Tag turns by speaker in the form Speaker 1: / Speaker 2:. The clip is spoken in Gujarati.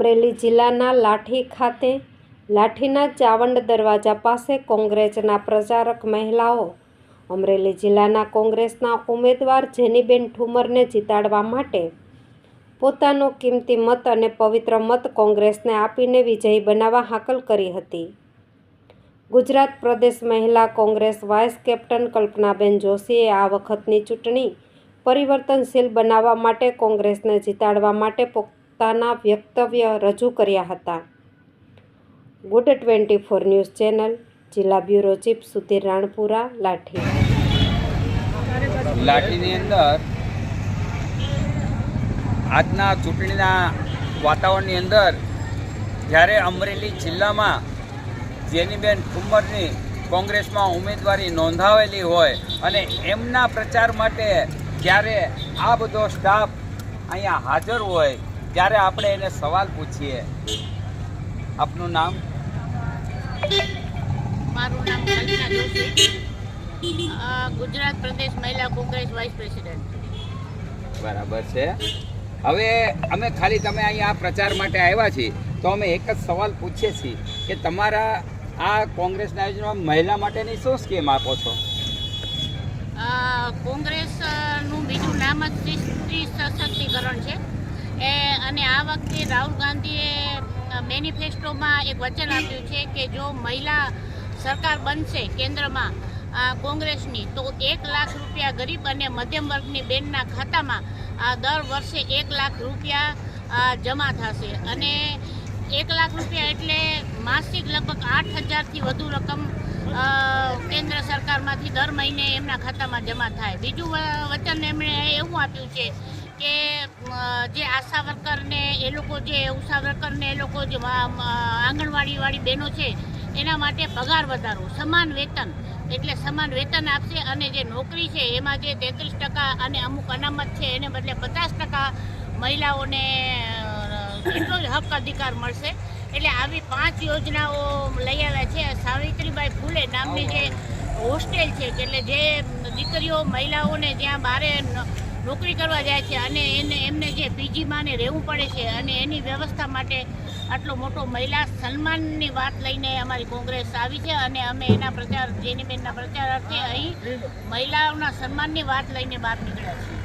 Speaker 1: અમરેલી જિલ્લાના લાઠી ખાતે લાઠીના ચાવંડ દરવાજા પાસે કોંગ્રેસના પ્રચારક મહિલાઓ, અમરેલી જિલ્લાના કોંગ્રેસના ઉમેદવાર જેનીબેન ઠુમરને જીતાડવા માટે પોતાનો કિંમતી મત અને પવિત્ર મત કોંગ્રેસને આપીને વિજયી બનાવવા હાકલ કરી હતી. ગુજરાત પ્રદેશ મહિલા કોંગ્રેસ વાઇસ કેપ્ટન કલ્પનાબેન જોશીએ આ વખતની ચૂંટણી પરિવર્તનશીલ બનાવવા માટે કોંગ્રેસને જીતાડવા માટે પોતાના વ્યક્તવ્ય રજૂ કર્યા હતા. Good twenty four news channel, જિલ્લા બ્યુરો ચીફ સુધીર રાણપુરા, લાઠી.
Speaker 2: લાઠીની અંદર આજના ચૂંટણીના વાતાવરણની અંદર જ્યારે અમરેલી જિલ્લામાં જેનીબેન ઠુમ્મરની કોંગ્રેસમાં ઉમેદવારી નોંધાવેલી હોય અને એમના પ્રચાર માટે જ્યારે આ બધો સ્ટાફ અહીંયા હાજર હોય ત્યારે આપણે એને સવાલ પૂછીએ. આપનું નામ?
Speaker 3: મારું નામ કલ્પના જોશી. ગુજરાત પ્રદેશ મહિલા કોંગ્રેસ વાઇસ પ્રેસિડેન્ટ.
Speaker 2: બરાબર છે. હવે અમે ખાલી તમે અહીંયા આ પ્રચાર માટે આવ્યા છીએ તો અમે એક જ સવાલ પૂછીએ છીએ કે તમારા આ કોંગ્રેસના આયોજનમાં મહિલા માટેની શું સ્કીમ આપો છો?
Speaker 3: કોંગ્રેસનું બીજું નામ જ સ્ત્રી સશક્તિકરણ છે. અને આ વખતે રાહુલ ગાંધીએ મેનિફેસ્ટોમાં એક વચન આપ્યું છે કે જો મહિલા સરકાર બનશે કેન્દ્રમાં કોંગ્રેસની, તો એક લાખ રૂપિયા ગરીબ અને મધ્યમ વર્ગની બેનના ખાતામાં દર વર્ષે એક લાખ રૂપિયા જમા થશે. અને એક લાખ રૂપિયા એટલે માસિક લગભગ આઠ હજારથી વધુ રકમ કેન્દ્ર સરકારમાંથી દર મહિને એમના ખાતામાં જમા થાય. બીજું વચન એમણે એવું આપ્યું છે કે જે આશા વર્કરને એ લોકો જે ઉષા વર્કરને એ લોકો જે આંગણવાડીવાળી બહેનો છે એના માટે પગાર વધારો સમાન વેતન. એટલે સમાન વેતન આપશે અને જે નોકરી છે એમાં જે તેત્રીસ ટકા અને અમુક અનામત છે એને બદલે પચાસ ટકા મહિલાઓને એટલો જ હક અધિકાર મળશે. એટલે આવી પાંચ યોજનાઓ લઈ આવ્યા છે. સાવિત્રીબાઈ ફૂલે નામની જે હોસ્ટેલ છે એટલે જે દીકરીઓ મહિલાઓને જ્યાં બારે નોકરી કરવા જાય છે અને એને એમને જે પીજીમાં ને રહેવું પડે છે અને એની વ્યવસ્થા માટે આટલો મોટો મહિલા સન્માનની વાત લઈને અમારી કોંગ્રેસ આવી છે અને અમે એના પ્રચાર જેનીબેનના પ્રચારાર્થે અહીં મહિલાઓના સન્માનની વાત લઈને બહાર નીકળ્યા છીએ.